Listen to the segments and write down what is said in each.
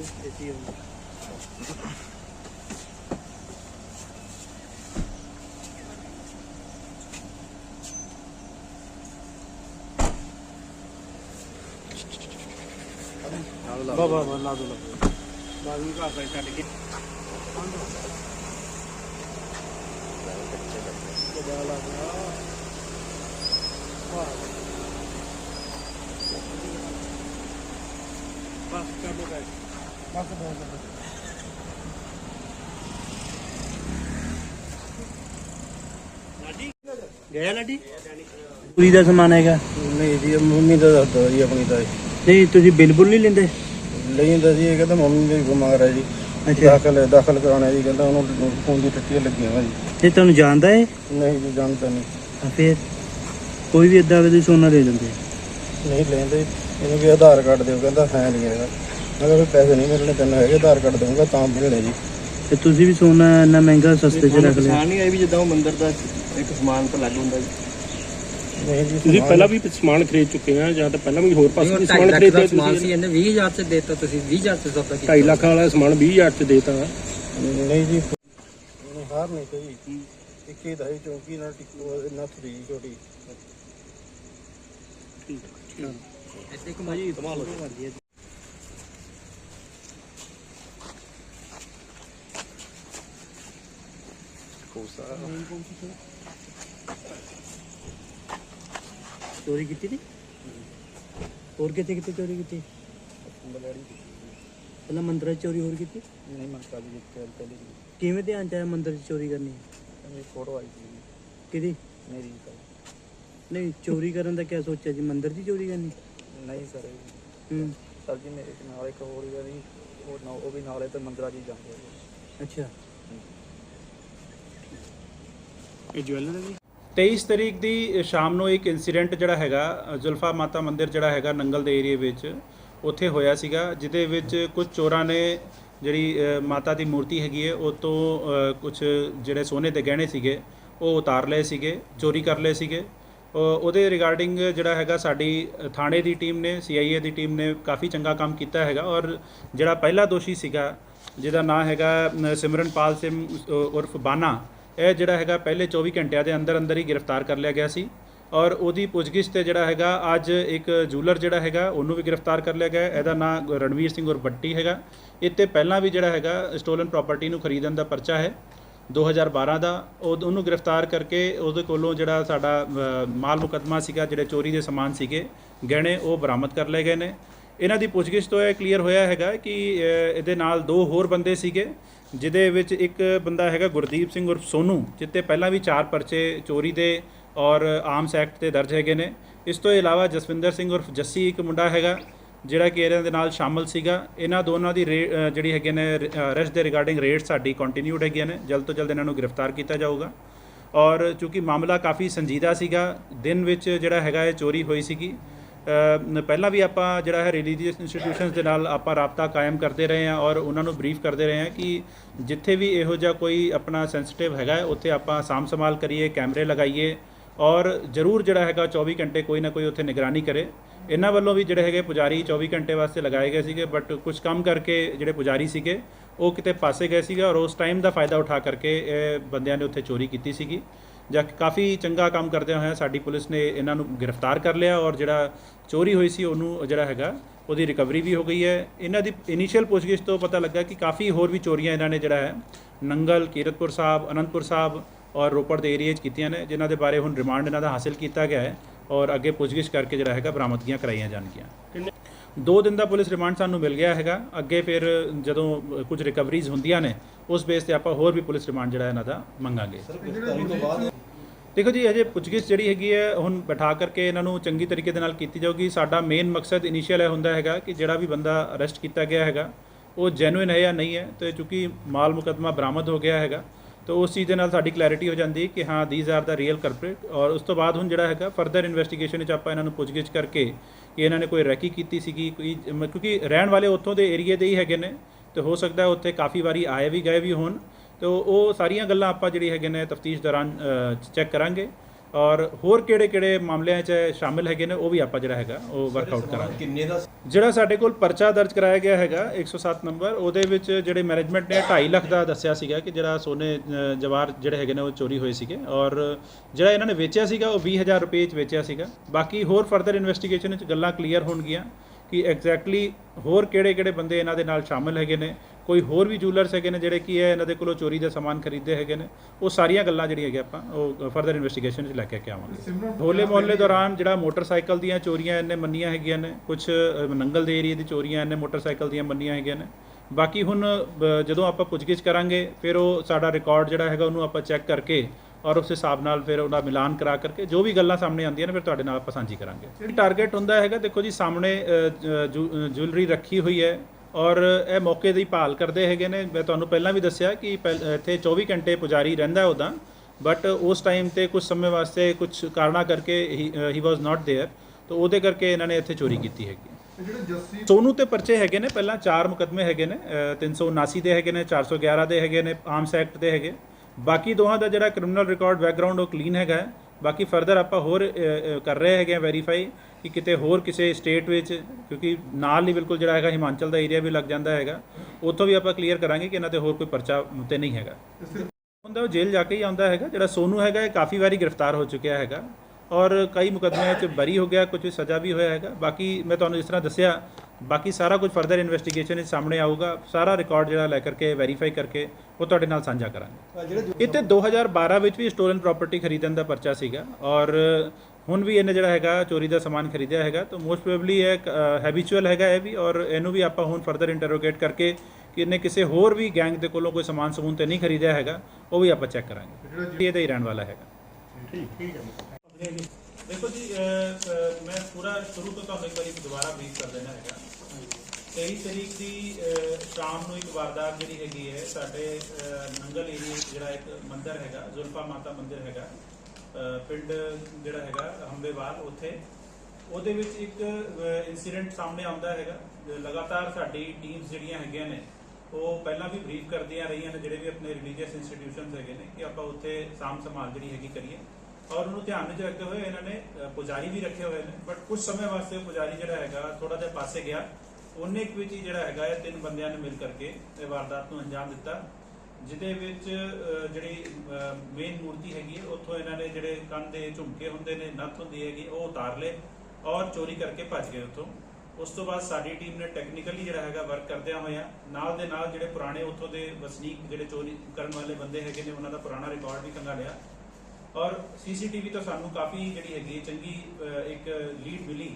AC ਹੁੰਦਾ ਬਾ ਬਾ ਬਾ ਲਾ ਦੋ ਲਾ ਦੋ ਬਾਅਦ ਵਿੱਚ ਘਰ ਦਾ ਛੱਡ ਕੇ ਕਿਹਦਾ ਲਾ ਦਿਆ ਵਾਹ ਬਸ ਕਰ ਲੋ ਗਾਇਸ ਬਸ ਬਹੁਤ ਲਾਡੀ? ਗਿਆ ਲਾਡੀ ਪੂਰੀ ਦਾ ਸਮਾਨ ਹੈਗਾ। ਨਹੀਂ ਜੀ ਮੰਮੀ ਦਾ ਦੱਸਦਾ ਜੀ ਆਪਣੀ ਤਾਂ ਨਹੀਂ ਤੁਸੀਂ ਬਿਲਕੁਲ ਨਹੀਂ ਲੈਂਦੇ? ਲੈਂਦਾ ਜੀ ਇਹ ਕਹਿੰਦਾ ਮੰਮੀ ਵੀ ਬਿਮਾਰ ਹੈ ਜੀ। ਦਾਖਲ ਦਾਖਲ ਕਰਾਉਣਾ ਜੀ ਕਹਿੰਦਾ ਉਹਨੂੰ ਖੂਨ ਦੀ ਟੱਟੀਆਂ ਲੱਗੀਆਂ ਵਾ ਜੀ। ਤੇ ਤੁਹਾਨੂੰ ਜਾਣਦਾ ਹੈ ਨਹੀਂ ਜੀ ਜਾਣਦਾ ਨਹੀਂ। ਤਾਂ ਫਿਰ ਕੋਈ ਵੀ ਇਦਾਂ ਦੇ ਸੋਨਾ ਦੇ ਦਿੰਦੇ। ਨਹੀਂ ਲੈਂਦੇ। ਇਹਨੂੰ ਵੀ ਆਧਾਰ ਕਾਰਡ ਦਿਓ ਕਹਿੰਦਾ ਹੈ ਨਹੀਂ ਹੈਗਾ। ਕਿਹਾ ਵੀ ਪੈਸੇ ਨਹੀਂ ਮਿਲਣੇ ਤੈਨੂੰ ਹੈਗੇ ਆਧਾਰ ਕਾਰਡ ਦਊਂਗਾ ਤਾਂ ਮਿਲਣੇ ਜੀ। ਤੇ ਤੁਸੀਂ ਵੀ ਸੋਨਾ ਇੰਨਾ ਮਹਿੰਗਾ ਸਸਤੇ 'ਚ ਰੱਖ ਲਿਆ। ਨਹੀਂ ਆਈ ਵੀ ਜਿੱਦਾਂ ਉਹ ਮੰਦਿਰ ਦਾ ਇੱਕ ਸਮਾਨ ਤੋਂ ਲੱਗ ਹੁੰਦਾ ਜੀ। ਨਹੀਂ ਜੀ ਤੁਸੀਂ ਪਹਿਲਾਂ ਵੀ ਸਮਾਨ ਖਰੀਦ ਚੁੱਕੇ ਆ ਜਾਂ ਤਾਂ ਪਹਿਲਾਂ ਵੀ ਹੋਰ ਪਾਸੇ ਵੀ ਸਮਾਨ ਖਰੀਦਿਆ ਸਮਾਨ ਸੀ ਤੁਸੀਂ ਇਹਨੇ 20000 ਚ ਦੇਤਾ ਤੁਸੀਂ 20000 ਚ ਸੌਦਾ ਕੀਤਾ। 2.5 ਲੱਖ ਵਾਲਾ ਸਮਾਨ 20000 ਚ ਦੇਤਾ। ਨਹੀਂ ਜੀ ਨਹੀਂ ਹਾਰ ਨਹੀਂ ਕੋਈ ਟਿੱਕੀ ਦਾ ਹੀ ਚੌਂਕੀ ਨਾਲ ਟਿੱਕੋ ਨੱਥ ਦੀ ਛੋਟੀ। ਐਸੇ ਕਮਾਈ ਕਮਾਲ ਹੋ ਚੋਰੀ ਕੀਤੀ ਹੋਰ ਕੀਤੀ? ਪਹਿਲਾਂ ਮੰਦਰਾਂ 'ਚ ਚੋਰੀ ਹੋਰ ਕੀਤੀ? ਨਹੀਂ ਮੈਂ ਕੱਲ ਜੀ ਪਹਿਲੀ ਕਿਵੇਂ ਧਿਆਨ ਚ ਆਇਆ ਮੰਦਿਰ 'ਚ ਚੋਰੀ ਕਰਨੀ? ਮੇਰੀ ਫੋਟੋ ਆਈ ਸੀ। ਕਿਹਦੀ? ਮੇਰੀ ਨਹੀਂ ਚੋਰੀ ਕਰਨ ਦਾ ਕੀ ਸੋਚਿਆ ਜੀ? ਮੰਦਿਰ 'ਚ ਹੀ ਚੋਰੀ ਕਰਨੀ? ਨਹੀਂ ਸਰ ਹੂੰ। ਸਰ ਜੀ ਮੇਰੇ ਨਾਲ ਇੱਕ ਹੋਰ ਹੀ ਆ ਜੀ। ਉਹ ਨਾ ਉਹ ਵੀ ਨਾਲੇ ਤੇ ਮੰਦਰਾ ਜੀ ਜਾਂਦੇ ਆ ਜੀ। ਅੱਛਾ। ਇਹ ਜਵੈਲਰ ਹੈ ਜੀ 23 ਤਰੀਕ ਦੀ ਸ਼ਾਮ ਨੂੰ ਇੱਕ ਇਨਸੀਡੈਂਟ ਜਿਹੜਾ ਹੈਗਾ ਜ਼ੁਲਫਾ ਮਾਤਾ ਮੰਦਿਰ ਜਿਹੜਾ ਹੈਗਾ ਨੰਗਲ ਦੇ ਏਰੀਆ ਵਿੱਚ, ਉੱਥੇ ਹੋਇਆ ਸੀਗਾ, ਜਿਹਦੇ ਵਿੱਚ ਕੁਝ ਚੋਰਾਂ ਨੇ ਜਿਹੜੀ ਮਾਤਾ ਦੀ ਮੂਰਤੀ ਹੈਗੀ ਹੈ, ਉਹ ਤੋਂ ਕੁਝ ਜਿਹੜੇ ਸੋਨੇ ਦੇ ਗਹਿਣੇ ਸੀਗੇ, ਉਹ ਉਤਾਰ ਲਏ ਸੀਗੇ, ਚੋਰੀ ਕਰ ਲਏ ਸੀਗੇ। ਉਹ- ਉਹਦੇ ਰਿਗਾਰਡਿੰਗ ਜਿਹੜਾ ਹੈਗਾ ਸਾਡੀ ਥਾਣੇ ਦੀ ਟੀਮ ਨੇ ਸੀਆਈਏ ਦੀ ਟੀਮ ਨੇ ਕਾਫੀ ਚੰਗਾ ਕੰਮ ਕੀਤਾ ਹੈਗਾ ਔਰ ਜਿਹੜਾ ਪਹਿਲਾ ਦੋਸ਼ੀ ਸੀਗਾ, ਜਿਹਦਾ ਨਾਂ ਹੈਗਾ ਸਿਮਰਨਪਾਲ ਸਿੰਘ ਉਰਫ ਬਾਨਾ ਇਹ ਜਿਹੜਾ ਹੈਗਾ ਪਹਿਲੇ 24 ਘੰਟਿਆਂ ਦੇ ਅੰਦਰ ਅੰਦਰ ਹੀ ਗ੍ਰਿਫਤਾਰ ਕਰ ਲਿਆ ਗਿਆ ਸੀ ਔਰ ਉਹਦੀ ਪੁੱਛਗਿੱਛ ਤੇ ਜਿਹੜਾ ਹੈਗਾ ਅੱਜ ਇੱਕ ਜੂਲਰ ਜਿਹੜਾ ਹੈਗਾ ਉਹਨੂੰ ਵੀ ਗ੍ਰਿਫਤਾਰ ਕਰ ਲਿਆ ਗਿਆ ਇਹਦਾ ਨਾਮ ਰਣਵੀਰ ਸਿੰਘ ਔਰ ਬੱਟੀ ਹੈਗਾ। ਇਹ 'ਤੇ ਪਹਿਲਾਂ ਵੀ ਜਿਹੜਾ ਹੈਗਾ ਸਟੋਲਨ ਪ੍ਰਾਪਰਟੀ ਨੂੰ ਖਰੀਦਣ ਦਾ ਪਰਚਾ ਹੈ। 2012 ਦਾ ਉਹਨੂੰ ਗ੍ਰਿਫਤਾਰ ਕਰਕੇ ਉਹਦੇ ਕੋਲੋਂ ਜਿਹੜਾ ਸਾਡਾ ਮਾਲ ਮੁਕੱਦਮਾ ਸੀਗਾ, ਜਿਹੜੇ ਚੋਰੀ ਦੇ ਸਮਾਨ ਸੀਗੇ, ਗਹਿਣੇ ਉਹ ਬਰਾਮਦ ਕਰ ਲਏ ਗਏ ਨੇ। ਇਹਨਾਂ ਦੀ ਪੁੱਛਗਿੱਛ ਤੋਂ ਇਹ ਕਲੀਅਰ ਹੋਇਆ ਹੈਗਾ ਕਿ ਇਹਦੇ ਨਾਲ ਦੋ ਹੋਰ ਬੰਦੇ ਸੀਗੇ, ਜਿਹਦੇ ਵਿੱਚ ਇੱਕ ਬੰਦਾ ਹੈਗਾ ਗੁਰਦੀਪ ਸਿੰਘ ਉਰਫ ਸੋਨੂ ਜਿੱਤੇ ਪਹਿਲਾਂ ਵੀ ਚਾਰ ਪਰਚੇ ਚੋਰੀ ਦੇ ਔਰ ਆਰਮਸ ਐਕਟ ਤੇ ਦਰਜ ਹੈਗੇ ਨੇ। ਇਸ ਤੋਂ ਇਲਾਵਾ ਜਸਵਿੰਦਰ ਸਿੰਘ ਉਰਫ ਜੱਸੀ ਇੱਕ ਮੁੰਡਾ ਹੈਗਾ, ਜਿਹੜਾ ਕਿ ਇਹਨਾਂ ਦੇ ਨਾਲ ਸ਼ਾਮਲ ਸੀਗਾ। ਇਹਨਾਂ ਦੋਨਾਂ ਦੀ ਰੇ- ਜਿਹੜੀ ਹੈਗੇ ਨੇ ਰਸ਼ ਦੇ ਰਿਗਾਰਡਿੰਗ ਰੇਡ ਸਾਡੀ ਕੰਟੀਨਿਊਡ ਹੈਗੀਆਂ ਨੇ। ਜਲਦ ਤੋਂ ਜਲਦ ਇਹਨਾਂ ਨੂੰ ਗ੍ਰਿਫਤਾਰ ਕੀਤਾ ਜਾਊਗਾ। ਔਰ ਕਿਉਂਕਿ ਮਾਮਲਾ ਕਾਫੀ ਸੰਜੀਦਾ ਸੀਗਾ, ਦਿਨ ਵਿੱਚ ਜਿਹੜਾ ਹੈਗਾ ਇਹ ਚੋਰੀ ਹੋਈ ਸੀਗੀ ਪਹਿਲਾਂ ਵੀ ਆਪਾਂ ਜਿਹੜਾ ਹੈ ਰਿਲੀਜੀਅਸ ਇੰਸਟੀਟਿਊਸ਼ਨਸ ਦੇ ਨਾਲ ਆਪਾਂ ਰਾਬਤਾ ਕਾਇਮ ਕਰਦੇ ਰਹੇ ਹਾਂ ਔਰ ਉਹਨਾਂ ਨੂੰ ਬਰੀਫ ਕਰਦੇ ਰਹੇ ਹਾਂ ਕਿ ਜਿੱਥੇ ਵੀ ਇਹੋ ਜਿਹਾ ਕੋਈ ਆਪਣਾ ਸੈਂਸਿਟਿਵ ਹੈਗਾ ਉੱਥੇ ਆਪਾਂ ਸਾਂਭ ਸੰਭਾਲ ਕਰੀਏ, ਕੈਮਰੇ ਲਗਾਈਏ ਔਰ ਜ਼ਰੂਰ ਜਿਹੜਾ ਹੈਗਾ 24 ਘੰਟੇ ਕੋਈ ਨਾ ਕੋਈ ਉੱਥੇ ਨਿਗਰਾਨੀ ਕਰੇ। ਇਹਨਾਂ ਵੱਲੋਂ ਵੀ ਜਿਹੜੇ ਹੈਗੇ ਪੁਜਾਰੀ 24 ਘੰਟੇ ਵਾਸਤੇ ਲਗਾਏ ਗਏ ਸੀਗੇ ਬਟ ਕੁਝ ਕੰਮ ਕਰਕੇ ਜਿਹੜੇ ਪੁਜਾਰੀ ਸੀਗੇ, ਉਹ ਕਿਤੇ ਪਾਸੇ ਗਏ ਸੀਗੇ ਔਰ ਉਸ ਟਾਈਮ ਦਾ ਫਾਇਦਾ ਉਠਾ ਕਰਕੇ ਇਹ ਬੰਦਿਆਂ ਨੇ ਉੱਥੇ ਚੋਰੀ ਕੀਤੀ ਸੀਗੀ। ਜਾਂ ਕਾਫੀ ਚੰਗਾ ਕੰਮ ਕਰਦਿਆਂ ਹੋਇਆ ਸਾਡੀ ਪੁਲਿਸ ਨੇ ਇਹਨਾਂ ਨੂੰ ਗ੍ਰਿਫਤਾਰ ਕਰ ਲਿਆ ਔਰ ਜਿਹੜਾ ਚੋਰੀ ਹੋਈ ਸੀ ਉਹਨੂੰ ਜਿਹੜਾ ਹੈਗਾ, ਉਹਦੀ ਰਿਕਵਰੀ ਵੀ ਹੋ ਗਈ ਹੈ। ਇਹਨਾਂ ਦੀ ਇਨੀਸ਼ੀਅਲ ਪੁੱਛਗਿੱਛ ਤੋਂ ਪਤਾ ਲੱਗਾ ਕਿ ਕਾਫੀ ਹੋਰ ਵੀ ਚੋਰੀਆਂ ਇਹਨਾਂ ਨੇ ਜਿਹੜਾ ਹੈ, ਨੰਗਲ, ਕੀਰਤਪੁਰ ਸਾਹਿਬ, ਅਨੰਦਪੁਰ ਸਾਹਿਬ ਔਰ ਰੋਪੜ ਦੇ ਏਰੀਏ 'ਚ ਕੀਤੀਆਂ ਨੇ, ਜਿਨ੍ਹਾਂ ਦੇ ਬਾਰੇ ਹੁਣ ਰਿਮਾਂਡ ਇਹਨਾਂ ਦਾ ਹਾਸਿਲ ਕੀਤਾ ਗਿਆ ਹੈ ਔਰ ਅੱਗੇ ਪੁੱਛਗਿੱਛ ਕਰਕੇ ਜਿਹੜਾ ਹੈਗਾ ਬਰਾਮਦਗੀਆਂ ਕਰਾਈਆਂ ਜਾਣਗੀਆਂ। ਦੋ ਦਿਨ ਦਾ ਪੁਲਿਸ ਰਿਮਾਂਡ ਸਾਨੂੰ ਮਿਲ ਗਿਆ ਹੈਗਾ। ਅੱਗੇ ਫਿਰ ਜਦੋਂ ਕੁਝ ਰਿਕਵਰੀਜ਼ ਹੁੰਦੀਆਂ ਨੇ ਉਸ ਬੇਸ ਤੇ ਆਪਾਂ ਹੋਰ ਵੀ ਪੁਲਿਸ ਰਿਮਾਂਡ ਜਿਹੜਾ ਇਹਨਾਂ ਦਾ ਮੰਗਾਂਗੇ। ਦੇਖੋ ਜੀ ਅਜੇ ਪੁੱਛਗਿੱਛ ਜਿਹੜੀ ਹੈਗੀ ਹੈ ਹੁਣ ਬਿਠਾ ਕਰਕੇ ਇਹਨਾਂ ਨੂੰ ਚੰਗੀ ਤਰੀਕੇ ਦੇ ਨਾਲ ਕੀਤੀ ਜਾਊਗੀ। ਸਾਡਾ ਮੇਨ ਮਕਸਦ ਇਨੀਸ਼ੀਅਲ ਇਹ ਹੁੰਦਾ ਹੈਗਾ ਕਿ ਜਿਹੜਾ ਵੀ ਬੰਦਾ ਅਰੈਸਟ ਕੀਤਾ ਗਿਆ ਹੈਗਾ ਉਹ ਜੈਨੂਇਨ ਹੈ ਜਾਂ ਨਹੀਂ ਹੈ ਤੇ ਚੂੰਕਿ ਮਾਲ ਮੁਕੱਦਮਾ ਬਰਾਮਦ ਹੋ ਗਿਆ ਹੈਗਾ ਤਾਂ ਉਸ ਚੀਜ਼ ਦੇ ਨਾਲ ਸਾਡੀ ਕਲੈਰਿਟੀ ਹੋ ਜਾਂਦੀ ਹੈ ਕਿ ਹਾਂ these are the real culprit ਔਰ ਉਸ ਤੋਂ ਬਾਅਦ ਹੁਣ ਜਿਹੜਾ ਹੈਗਾ ਫਰਦਰ ਇਨਵੈਸਟੀਗੇਸ਼ਨ ਵਿੱਚ ਆਪਾਂ ਇਹਨਾਂ ਨੂੰ ਪੁੱਛਗਿੱਛ ਕਰਕੇ ਕਿ ਇਹਨਾਂ ਨੇ ਕੋਈ ਰੈਕੀ ਕੀਤੀ ਸੀਗੀ ਕੋਈ ਕਿਉਂਕਿ ਰਹਿਣ ਵਾਲੇ ਉੱਥੋਂ ਦੇ ਏਰੀਏ ਦੇ ਹੀ ਹੈਗੇ ਨੇ ਤੇ ਹੋ ਸਕਦਾ ਹੈ ਉੱਥੇ ਕਾਫੀ ਵਾਰੀ ਆਏ ਵੀ ਗਏ ਵੀ ਹੋਣ। ਤੇ ਉਹ ਸਾਰੀਆਂ ਗੱਲਾਂ ਆਪਾਂ ਜਿਹੜੀ ਹੈਗੇ ਨੇ ਤਫਤੀਸ਼ ਦੌਰਾਨ ਚੈੱਕ ਕਰਾਂਗੇ। ਔਰ ਹੋਰ ਕਿਹੜੇ-ਕਿਹੜੇ ਮਾਮਲਿਆਂ 'ਚ ਸ਼ਾਮਿਲ ਹੈਗੇ ਨੇ ਉਹ ਵੀ ਆਪਾਂ ਜਿਹੜਾ ਹੈਗਾ ਉਹ ਵਰਕਆਊਟ ਕਰਾਂਗੇ। ਕਿੰਨੇ ਦਾ ਜਿਹੜਾ ਸਾਡੇ ਕੋਲ ਪਰਚਾ ਦਰਜ ਕਰਾਇਆ ਗਿਆ ਹੈਗਾ 107 ਨੰਬਰ ਉਹਦੇ ਵਿੱਚ ਜਿਹੜੇ ਮੈਨੇਜਮੈਂਟ ਨੇ 2.5 ਲੱਖ ਦਾ ਦੱਸਿਆ ਸੀਗਾ ਕਿ ਜਿਹੜਾ ਸੋਨੇ ਅ, ਜਵਾਹਰ ਜਿਹੜੇ ਹੈਗੇ ਨੇ ਉਹ ਚੋਰੀ ਹੋਏ ਸੀਗੇ। ਔਰ ਜਿਹੜਾ ਇਹਨਾਂ ਨੇ ਵੇਚਿਆ ਸੀਗਾ ਉਹ 20000 ਰੁਪਏ 'ਚ ਵੇਚਿਆ ਸੀਗਾ। ਬਾਕੀ ਹੋਰ ਫਰਦਰ ਇਨਵੈਸਟੀਗੇਸ਼ਨ ਵਿੱਚ ਗੱਲਾਂ ਕਲੀਅਰ ਹੋਣਗੀਆਂ। ਕਿ ਐਗਜ਼ੈਕਟਲੀ ਹੋਰ ਕਿਹੜੇ-ਕਿਹੜੇ ਬੰਦੇ ਇਹਨਾਂ ਦੇ ਨਾਲ ਸ਼ਾਮਿਲ ਹੈਗੇ ਨੇ। ਕੋਈ ਹੋਰ ਵੀ ਜੂਲਰਸ ਹੈਗੇ ਨੇ ਜਿਹੜੇ ਕੀ ਹੈ ਇਹਨਾਂ ਦੇ ਕੋਲੋਂ ਚੋਰੀ ਦਾ ਸਮਾਨ ਖਰੀਦਦੇ ਹੈਗੇ ਨੇ। ਉਹ ਸਾਰੀਆਂ ਗੱਲਾਂ ਜਿਹੜੀਆਂ ਹੈਗੇ ਆਪਾਂ ਉਹ ਫਰਦਰ ਇਨਵੈਸਟੀਗੇਸ਼ਨ ਵਿੱਚ ਲੈ ਕੇ ਕੇ ਆਵਾਂਗੇ। ਹੋਲੇ ਮੁਹੱਲੇ ਦੌਰਾਨ ਜਿਹੜਾ ਮੋਟਰਸਾਈਕਲ ਦੀਆਂ ਚੋਰੀਆਂ ਇਹਨੇ ਮੰਨੀਆਂ ਹੈਗੀਆਂ ਨੇ ਕੁਝ ਨੰਗਲ ਦੇ ਏਰੀਆ ਦੀ ਚੋਰੀਆਂ ਇਹਨੇ ਮੋਟਰਸਾਈਕਲ ਦੀਆਂ ਮੰਨੀਆਂ ਹੈਗੀਆਂ ਨੇ। ਬਾਕੀ ਹੁਣ ਜਦੋਂ ਆਪਾਂ ਪੁੱਛਗਿੱਛ ਕਰਾਂਗੇ ਫਿਰ ਉਹ ਸਾਡਾ ਰਿਕਾਰਡ ਜਿਹੜਾ ਹੈਗਾ ਉਹਨੂੰ ਆਪਾਂ ਚੈੱਕ ਕਰਕੇ ਔਰ ਉਸ ਹਿਸਾਬ ਨਾਲ ਫਿਰ ਉਹਦਾ ਮਿਲਾਨ ਕਰਾ ਕਰਕੇ ਜੋ ਵੀ ਗੱਲਾਂ ਸਾਹਮਣੇ ਆਉਂਦੀਆਂ ਨੇ ਫਿਰ ਤੁਹਾਡੇ ਨਾਲ ਆਪਾਂ ਸਾਂਝੀ ਕਰਾਂਗੇ ਟਾਰਗੇਟ ਹੁੰਦਾ ਹੈਗਾ ਦੇਖੋ ਜੀ ਸਾਹਮਣੇ ਜੁਐਲਰੀ ਰੱਖੀ ਹੋਈ ਹੈ ਔਰ ਇਹ ਮੌਕੇ ਦੀ ਭਾਲ ਕਰਦੇ ਹੈਗੇ ਨੇ ਮੈਂ ਤੁਹਾਨੂੰ ਪਹਿਲਾਂ ਵੀ ਦੱਸਿਆ ਕਿ ਪਹਿਲ- ਇੱਥੇ 24 ਘੰਟੇ ਪੁਜਾਰੀ ਰਹਿੰਦਾ ਉਹਦਾ ਬਟ ਉਸ ਟਾਈਮ ਤੇ ਕੁਝ ਸਮੇਂ ਵਾਸਤੇ ਕੁਝ ਕਾਰਨਾ ਕਰਕੇ ਹੀ ਵਾਸ ਨਾਟ देयर ਤਾਂ ਉਹਦੇ ਕਰਕੇ ਇਹਨਾਂ ਨੇ ਇੱਥੇ ਚੋਰੀ ਕੀਤੀ ਹੈਗੀ ਸੋਨੂ ਤੇ ਪਰਚੇ ਹੈਗੇ ਨੇ ਪਹਿਲਾਂ ਚਾਰ ਮੁਕਦਮੇ ਹੈਗੇ ਨੇ ਅ, 379 ਦੇ ਹੈਗੇ ਨੇ 411 ਦੇ ਹੈਗੇ ਨੇ ਆਰਮਸ ਐਕਟ ਦੇ ਹੈਗੇ ਬਾਕੀ ਦੋਹਾਂ ਦਾ ਜਿਹੜਾ ਕ੍ਰਿਮੀਨਲ ਰਿਕਾਰਡ ਬੈਕਗ੍ਰਾਉਂਡ ਉਹ ਕਲੀਨ ਹੈਗਾ ਬਾਕੀ ਫਰਦਰ ਆਪਾਂ ਹੋਰ ਕਰ ਰਹੇ ਹੈਗੇ ਆ ਵੈਰੀਫਾਈ ਕਿ ਕਿਤੇ ਹੋਰ ਕਿਸੇ ਸਟੇਟ ਵਿੱਚ, ਕਿਉਂਕਿ ਨਾਲ ਹੀ ਬਿਲਕੁਲ ਜਿਹੜਾ ਹੈਗਾ ਹਿਮਾਚਲ ਦਾ ਏਰੀਆ ਵੀ ਲੱਗ ਜਾਂਦਾ ਹੈਗਾ। ਉੱਥੋਂ ਵੀ ਆਪਾਂ ਕਲੀਅਰ ਕਰਾਂਗੇ ਕਿ ਇਹਨਾਂ ਤੇ ਹੋਰ ਕੋਈ ਪਰਚਾ ਤੇ ਨਹੀਂ ਹੈਗਾ। ਹੁੰਦਾ ਉਹ ਜੇਲ੍ਹ ਜਾ ਕੇ ਹੀ ਆਉਂਦਾ ਹੈਗਾ, ਜਿਹੜਾ ਸੋਨੂ ਹੈਗਾ ਇਹ ਕਾਫੀ ਵਾਰੀ ਗ੍ਰਿਫਤਾਰ ਹੋ ਚੁੱਕਿਆ ਹੈਗਾ। ਔਰ ਕਈ ਮੁਕੱਦਮਿਆਂ 'ਚ ਬਰੀ ਹੋ ਗਿਆ ਕੁਝ ਸਜ਼ਾ ਵੀ ਹੋਇਆ ਹੈਗਾ। ਬਾਕੀ ਮੈਂ ਤੁਹਾਨੂੰ ਜਿਸ ਤਰ੍ਹਾਂ ਦੱਸਿਆ ਬਾਕੀ ਸਾਰਾ ਕੁਝ ਫਰਦਰ ਇਨਵੈਸਟੀਗੇਸ਼ਨ ਵਿੱਚ ਸਾਹਮਣੇ ਆਊਗਾ। ਸਾਰਾ ਰਿਕਾਰਡ ਜਿਹੜਾ ਲੈ ਕਰਕੇ ਵੈਰੀਫਾਈ ਕਰਕੇ ਉਹ ਤੁਹਾਡੇ ਨਾਲ ਸਾਂਝਾ ਕਰਾਂਗੇ। ਇੱਥੇ 2012 ਵਿੱਚ ਵੀ ਸਟੋਲਨ ਪ੍ਰਾਪਰਟੀ ਖਰੀਦਣ ਦਾ ਪਰਚਾ ਸੀਗਾ ਔਰ ਹੁਣ ਵੀ ਇਹਨੇ ਜਿਹੜਾ ਹੈਗਾ ਚੋਰੀ ਦਾ ਸਮਾਨ ਖਰੀਦਿਆ ਹੈਗਾ। ਤਾਂ ਮੋਸਟ ਪ੍ਰੋਬਬਲੀ ਇਹ ਹੈਬਿਚੁਅਲ ਹੈਗਾ ਇਹ ਵੀ ਔਰ ਇਹਨੂੰ ਵੀ ਆਪਾਂ ਹੁਣ ਫਰਦਰ ਇੰਟਰੋਗੇਟ ਕਰਕੇ ਕਿ ਇਹਨੇ ਕਿਸੇ ਹੋਰ ਵੀ ਗੈਂਗ ਦੇ ਕੋਲੋਂ ਕੋਈ ਸਮਾਨ ਸਮੂਨ ਤੇ ਨਹੀਂ ਖਰੀਦਿਆ ਹੈਗਾ ਉਹ ਵੀ ਆਪਾਂ ਚੈੱਕ ਕਰਾਂਗੇ। ਇਹਦਾ ਹੀ ਰਹਿਣ ਵਾਲਾ ਹੈਗਾ। ਦੇਖੋ ਜੀ ਮੈਂ ਪੂਰਾ ਸ਼ੁਰੂ ਤੋਂ ਤੁਹਾਨੂੰ ਇੱਕ ਵਾਰੀ ਦੁਬਾਰਾ ਬਰੀਫ ਕਰ ਦੇਣਾ ਹੈਗਾ। 23 ਤਰੀਕ ਦੀ ਸ਼ਾਮ ਨੂੰ ਇੱਕ ਵਾਰਦਾਤ ਜਿਹੜੀ ਹੈਗੀ ਹੈ, ਸਾਡੇ ਨੰਗਲ ਏਰੀਆ ਵਿੱਚ ਜਿਹੜਾ ਇੱਕ ਮੰਦਿਰ ਹੈਗਾ, ਜ਼ੁਲਫਾ ਮਾਤਾ ਮੰਦਿਰ ਹੈਗਾ ਪਿੰਡ ਜਿਹੜਾ ਹੈਗਾ, ਹੰਬੇਵਾਲ, ਉੱਥੇ। ਉਹਦੇ ਵਿੱਚ ਇੱਕ ਇਨਸੀਡੈਂਟ ਸਾਹਮਣੇ ਆਉਂਦਾ ਹੈਗਾ। ਲਗਾਤਾਰ ਸਾਡੀ ਟੀਮਸ ਜਿਹੜੀਆਂ ਹੈਗੀਆਂ ਨੇ, ਉਹ ਪਹਿਲਾਂ ਵੀ ਬਰੀਫ ਕਰਦੀਆਂ ਰਹੀਆਂ ਨੇ, ਜਿਹੜੇ ਵੀ ਆਪਣੇ ਰਿਲੀਜੀਅਸ ਇੰਸਟੀਟਿਊਸ਼ਨਸ ਹੈਗੇ ਨੇ, ਕਿ ਆਪਾਂ ਉੱਥੇ ਸਾਂਭ ਸੰਭਾਲ ਜਿਹੜੀ ਹੈਗੀ ਕਰੀਏ। ਔਰ ਉਹਨੂੰ ਧਿਆਨ ਵਿੱਚ ਰੱਖਦੇ ਹੋਏ ਇਹਨਾਂ ਨੇ ਪੁਜਾਰੀ ਵੀ ਰੱਖੇ ਹੋਏ ਨੇ। ਬਟ ਕੁਝ ਸਮੇਂ ਵਾਸਤੇ ਪੁਜਾਰੀ ਜਿਹੜਾ ਹੈਗਾ ਥੋੜਾ ਜਿਹਾ ਪਾਸੇ ਗਿਆ। ਉਹਨੇ ਇੱਕ ਵਿੱਚ ਹੀ ਜਿਹੜਾ ਹੈਗਾ ਇਹ ਤਿੰਨ ਬੰਦਿਆਂ ਨੇ ਮਿਲ ਕਰਕੇ ਇਹ ਵਾਰਦਾਤ ਨੂੰ ਅੰਜਾਮ ਦਿੱਤਾ ਜਿਹਦੇ ਵਿੱਚ ਅ, ਜਿਹੜੀ ਮੇਨ ਮੂਰਤੀ ਹੈਗੀ ਹੈ ਉੱਥੋਂ ਇਹਨਾਂ ਨੇ ਜਿਹੜੇ ਕੰਨ ਦੇ ਝੁਮਕੇ ਹੁੰਦੇ ਨੇ ਨੱਥ ਹੁੰਦੀ ਹੈਗੀ ਉਹ ਉਤਾਰ ਲਏ ਔਰ ਚੋਰੀ ਕਰਕੇ ਭੱਜ ਗਏ ਉੱਥੋਂ। ਉਸ ਤੋਂ ਬਾਅਦ ਸਾਡੀ ਟੀਮ ਨੇ ਟੈਕਨੀਕਲੀ ਜਿਹੜਾ ਹੈਗਾ ਵਰਕ ਕਰਦਿਆਂ ਹੋਇਆ ਨਾਲ ਦੇ ਨਾਲ ਜਿਹੜੇ ਪੁਰਾਣੇ ਉੱਥੋਂ ਦੇ ਵਸਨੀਕ ਜਿਹੜੇ ਚੋਰੀ ਕਰਨ ਵਾਲੇ ਬੰਦੇ ਹੈਗੇ ਨੇ ਉਹਨਾਂ ਦਾ ਪੁਰਾਣਾ ਰਿਕਾਰਡ ਵੀ ਕੰਗਾ ਲਿਆ। ਔਰ ਸੀਸੀਟੀਵੀ ਤੋਂ ਸਾਨੂੰ ਕਾਫੀ ਜਿਹੜੀ ਹੈਗੀ ਹੈ ਚੰਗੀ ਅ, ਇੱਕ ਲੀਡ ਮਿਲੀ।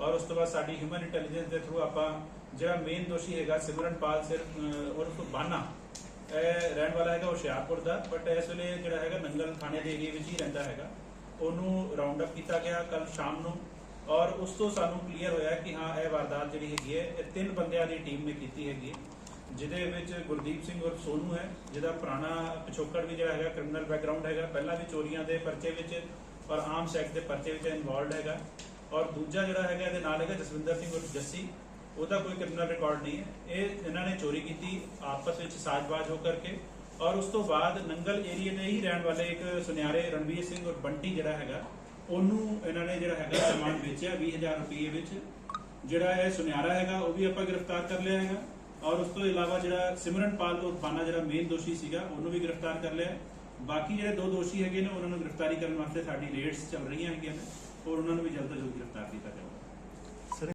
ਔਰ ਉਸ ਤੋਂ ਬਾਅਦ ਸਾਡੀ ਹਿਊਮਨ ਇੰਟੈਲੀਜੈਂਸ ਦੇ ਥਰੂ ਆਪਾਂ ਜਿਹੜਾ ਮੇਨ ਦੋਸ਼ੀ ਹੈਗਾ ਸਿਮਰਨਪਾਲ ਸਿਰ ਉਰਫ ਬਾਨਾ, ਇਹ ਰਹਿਣ ਵਾਲਾ ਹੈਗਾ ਹੁਸ਼ਿਆਰਪੁਰ ਦਾ ਬਟ ਇਸ ਵੇਲੇ ਜਿਹੜਾ ਹੈਗਾ ਨੰਗਲ ਥਾਣੇ ਦੇ ਏਰੀਆ ਵਿੱਚ ਹੀ ਰਹਿੰਦਾ ਹੈਗਾ। ਉਹਨੂੰ ਰਾਉਂਡ ਅਪ ਕੀਤਾ ਗਿਆ ਕੱਲ ਸ਼ਾਮ ਨੂੰ ਔਰ ਉਸ ਤੋਂ ਸਾਨੂੰ ਕਲੀਅਰ ਹੋਇਆ ਕਿ ਹਾਂ, ਇਹ ਵਾਰਦਾਤ ਜਿਹੜੀ ਹੈਗੀ ਹੈ, ਇਹ ਤਿੰਨ ਬੰਦਿਆਂ ਦੀ ਟੀਮ ਨੇ ਕੀਤੀ ਹੈਗੀ ਹੈ, ਜਿਹਦੇ ਵਿੱਚ ਗੁਰਦੀਪ ਸਿੰਘ ਔਰ ਸੋਨੂ ਹੈ, ਜਿਹਦਾ ਪੁਰਾਣਾ ਪਿਛੋਕੜ ਵੀ ਜਿਹੜਾ ਹੈਗਾ ਕ੍ਰਿਮੀਨਲ ਬੈਕਗ੍ਰਾਉਂਡ ਹੈਗਾ। ਪਹਿਲਾਂ ਵੀ ਚੋਰੀਆਂ ਦੇ ਪਰਚੇ ਵਿੱਚ ਔਰ ਆਮ ਸੈਕਟ ਦੇ ਪਰਚੇ ਵਿੱਚ ਇਨਵੋਲਡ ਹੈਗਾ। ਔਰ ਦੂਜਾ ਜਿਹੜਾ ਹੈਗਾ, ਇਹਦੇ ਨਾਲ ਹੈਗਾ ਜਸਵਿੰਦਰ ਸਿੰਘ ਔਰ ਜੱਸੀ। ਉਹਦਾ ਕੋਈ ਕ੍ਰਿਮੀਨਲ ਰਿਕਾਰਡ ਨਹੀਂ ਹੈ। ਇਹ ਇਹਨਾਂ ਨੇ ਚੋਰੀ ਕੀਤੀ, ਆਪਸ ਵਿੱਚ ਸਾਜ਼ਬਾਜ਼ ਹੋ ਕਰਕੇ। ਔਰ ਉਸ ਤੋਂ ਬਾਅਦ ਨੰਗਲ ਏਰੀਆ ਦੇ ਹੀ ਰਹਿਣ ਵਾਲੇ ਇੱਕ ਸੁਨਿਆਰੇ ਰਣਵੀਰ ਸਿੰਘ ਔਰ ਬੰਟੀ ਜਿਹੜਾ ਹੈਗਾ, ਉਹਨੂੰ ਇਹਨਾਂ ਨੇ ਜਿਹੜਾ ਹੈਗਾ ਸਮਾਨ ਵੇਚਿਆ 20000 ਰੁਪਏ ਵਿੱਚ। ਜਿਹੜਾ ਇਹ ਸੁਨਿਆਰਾ ਹੈਗਾ, ਉਹ ਵੀ ਆਪਾਂ ਗ੍ਰਿਫਤਾਰ ਕਰ ਲਿਆ ਹੈਗਾ। ਔਰ ਉਸ ਤੋਂ ਇਲਾਵਾ ਜਿਹੜਾ ਸਿਮਰਨਪਾਲ ਉਰਫਾਨਾ ਜਿਹੜਾ ਮੇਨ ਦੋਸ਼ੀ ਸੀਗਾ, ਉਹਨੂੰ ਵੀ ਗ੍ਰਿਫਤਾਰ ਕਰ ਲਿਆ। ਬਾਕੀ ਜਿਹੜੇ ਦੋ ਦੋਸ਼ੀ ਹੈਗੇ ਨੇ, ਉਹਨਾਂ ਨੂੰ ਗ੍ਰਿਫਤਾਰੀ ਕਰਨ ਵਾਸਤੇ ਸਾਡੀ ਰੇਡਸ ਚੱਲ ਰਹੀਆਂ ਹੈਗੀਆਂ ਨੇ। ਔਰ ਉਹਨਾਂ ਨੂੰ ਵੀ ਜਲਦ ਤੋਂ ਜਲਦ ਗ੍ਰਿਫਤਾਰ ਕੀਤਾ ਜਾਵੇ।